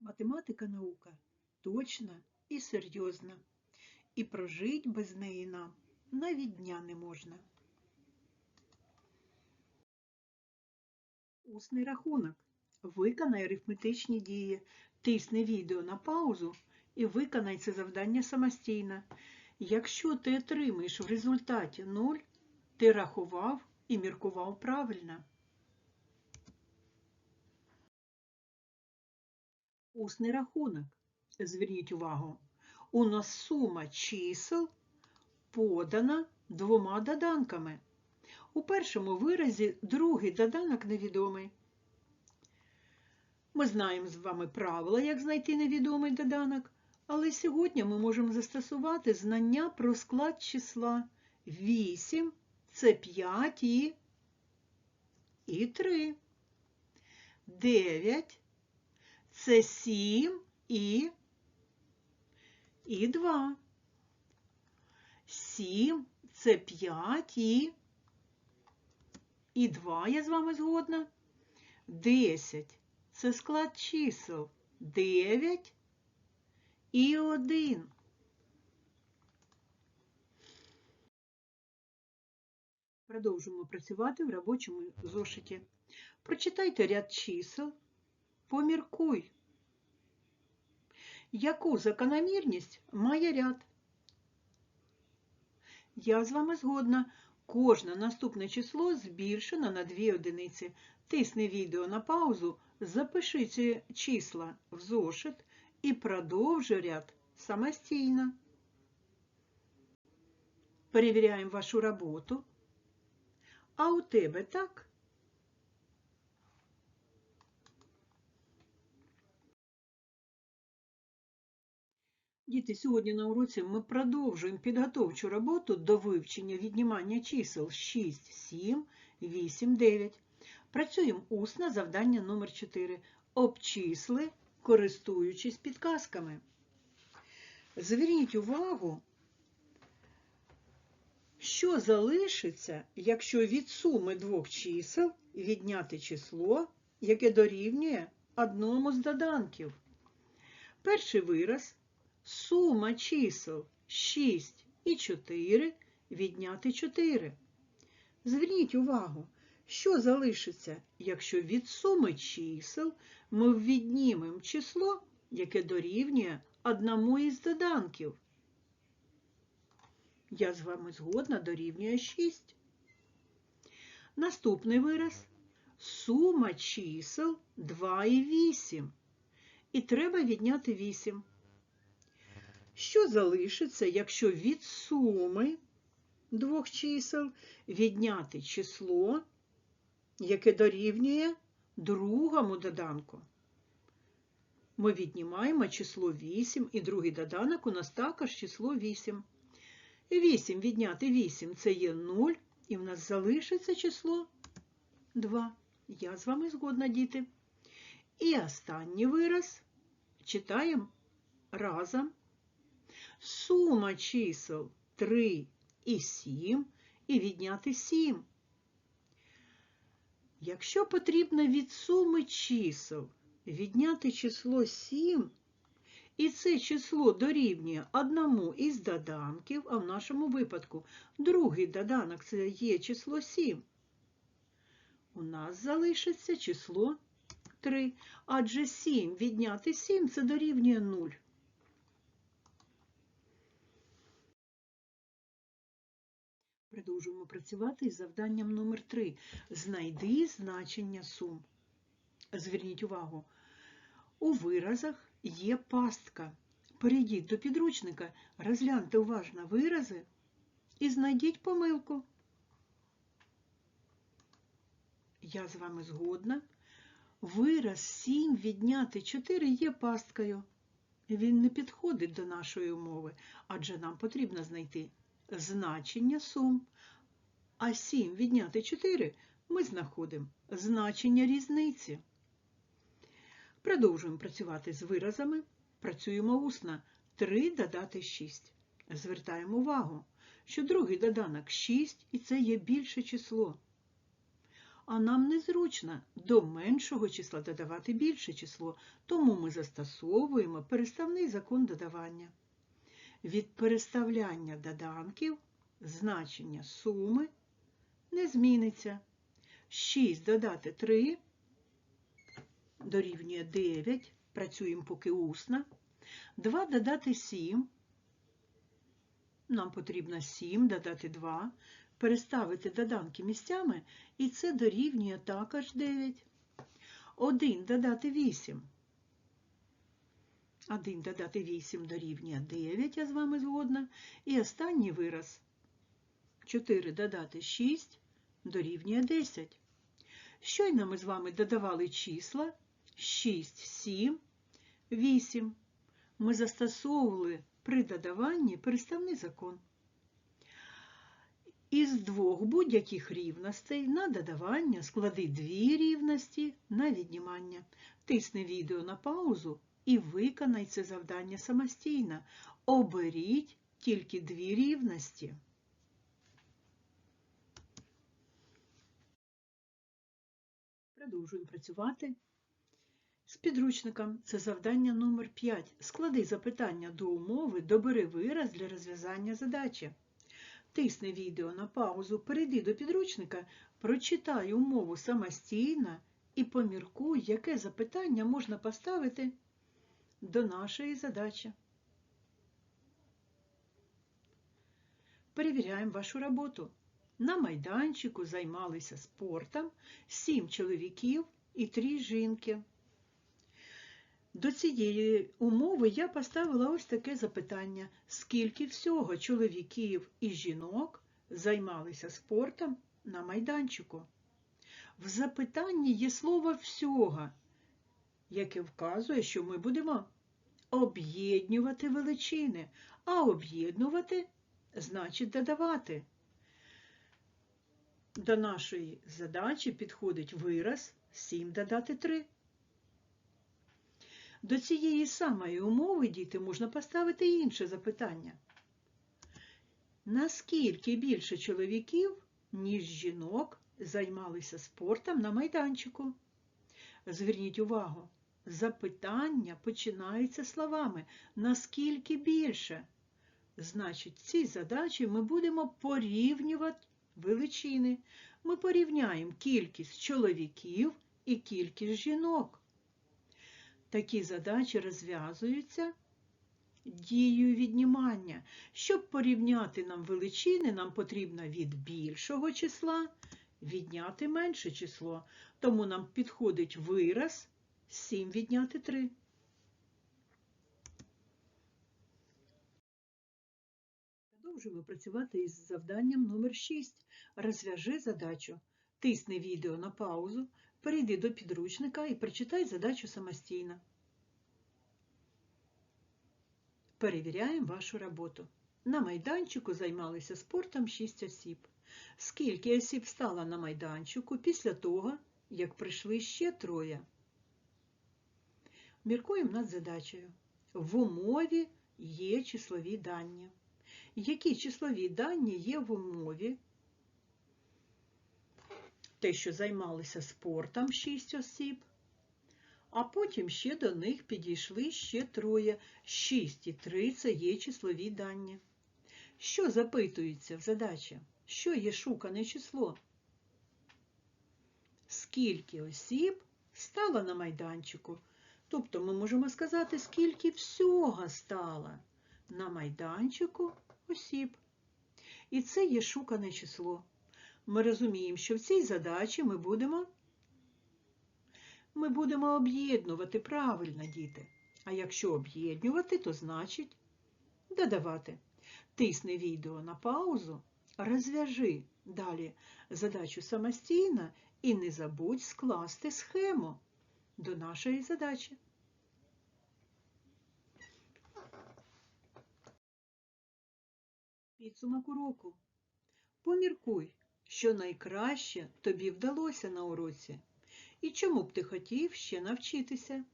Математика наука точна і серйозна, і прожить без неї нам навіть дня не можна. Усний рахунок. Виконай арифметичні дії, тисни відео на паузу і виконай це завдання самостійно. Якщо ти отримаєш в результаті 0, ти рахував і міркував правильно. Усний рахунок. Зверніть увагу. У нас сума чисел подана двома доданками. У першому виразі другий доданок невідомий. Ми знаємо з вами правила, як знайти невідомий доданок, але сьогодні ми можемо застосувати знання про склад числа 8, це 5 і, і 3. 9 це 7 і, і 2. 7 це 5 і, і 2, я з вами згодна. 10 це склад чисел 9 і 1. Продовжуємо працювати в робочому зошиті. Прочитайте ряд чисел, поміркуй. Яку закономірність має ряд? Я з вами згодна. Кожне наступне число збільшено на 2 одиниці. Тисни відео на паузу, запиши ці числа в зошит і продовжуй ряд самостійно. Перевіряємо вашу роботу. А у тебе так? Діти, сьогодні на уроці ми продовжуємо підготовчу роботу до вивчення віднімання чисел 6, 7, 8, 9. Працюємо усно завдання номер 4. Обчисли, користуючись підказками. Зверніть увагу, що залишиться, якщо від суми двох чисел відняти число, яке дорівнює одному з доданків. Перший вираз сума чисел 6 і 4 відняти 4. Зверніть увагу, що залишиться, якщо від суми чисел ми віднімемо число, яке дорівнює одному із доданків. Я з вами згодна дорівнює 6. Наступний вираз сума чисел 2 і 8. І треба відняти 8. Що залишиться, якщо від суми двох чисел відняти число, яке дорівнює другому доданку? Ми віднімаємо число 8, і другий доданок у нас також число 8. 8 відняти 8 це є 0, і в нас залишиться число 2. Я з вами згодна, діти. І останній вираз читаємо разом. Сума чисел 3 і 7 і відняти 7. Якщо потрібно від суми чисел відняти число 7, і це число дорівнює одному із доданків, а в нашому випадку другий доданок це є число 7, у нас залишиться число 3, адже 7 відняти 7 це дорівнює 0. Продовжуємо працювати із завданням номер 3 Знайди значення сум. Зверніть увагу, у виразах є пастка. Перейдіть до підручника, розгляньте уважно вирази і знайдіть помилку. Я з вами згодна. Вираз 7 відняти 4 є пасткою. Він не підходить до нашої умови, адже нам потрібно знайти значення сум. А 7 відняти 4 ми знаходимо значення різниці. Продовжуємо працювати з виразами. Працюємо усно. 3 додати 6. Звертаємо увагу, що другий доданок 6 і це є більше число. А нам незручно до меншого числа додавати більше число, тому ми застосовуємо переставний закон додавання. Від переставляння доданків значення суми не зміниться. 6 додати 3 дорівнює 9. Працюємо поки усно. 2 додати 7. Нам потрібно 7 додати 2. Переставити доданки місцями, і це дорівнює також 9. 1 додати 8. 1 додати 8 дорівнює 9, я з вами згодна. І останній вираз 4 додати 6 дорівнює 10. Щойно ми з вами додавали числа 6, 7, 8. Ми застосовували при додаванні переставний закон. Із двох будь-яких рівностей на додавання склади дві рівності на віднімання. Тисни відео на паузу і виконай це завдання самостійно. Оберіть тільки дві рівності. Продовжуємо працювати з підручником. Це завдання номер 5. Склади запитання до умови, добери вираз для розв'язання задачі. Тисни відео на паузу, перейди до підручника, прочитай умову самостійно і поміркуй, яке запитання можна поставити до нашої задачі. Перевіряємо вашу роботу. На майданчику займалися спортом 7 чоловіків і 3 жінки. До цієї умови я поставила ось таке запитання. Скільки всього чоловіків і жінок займалися спортом на майданчику? В запитанні є слово всього, яке вказує, що ми будемо об'єднувати величини, а об'єднувати значить додавати. До нашої задачі підходить вираз 7 додати 3. До цієї самої умови, діти, можна поставити інше запитання. Наскільки більше чоловіків, ніж жінок, займалися спортом на майданчику? Зверніть увагу, запитання починаються словами наскільки більше? Значить, в цій задачі ми будемо порівнювати величини. Ми порівняємо кількість чоловіків і кількість жінок. Такі задачі розв'язуються дією віднімання. Щоб порівняти нам величини, нам потрібно від більшого числа відняти менше число. Тому нам підходить вираз 7 відняти 3. Продовжуємо працювати із завданням номер 6. Розв'яжи задачу. Тисни відео на паузу, перейди до підручника і прочитай задачу самостійно. Перевіряємо вашу роботу. На майданчику займалися спортом 6 осіб. Скільки осіб стало на майданчику після того, як прийшли ще троє? Міркуємо над задачею. В умові є числові дані. Які числові дані є в умові? Те, що займалися спортом 6 осіб, а потім ще до них підійшли ще троє. 6 і 3 – це є числові дані. Що запитується в задачі? Що є шукане число? Скільки осіб стало на майданчику? Тобто ми можемо сказати, скільки всього стало на майданчику осіб. І це є шукане число. Ми розуміємо, що в цій задачі ми будемо ми будемо об'єднувати правильно, діти. А якщо об'єднувати, то значить додавати. Тисни відео на паузу, розв'яжи далі задачу самостійно і не забудь скласти схему до нашої задачі. Підсумок уроку. Поміркуй, що найкраще тобі вдалося на уроці і чому б ти хотів ще навчитися.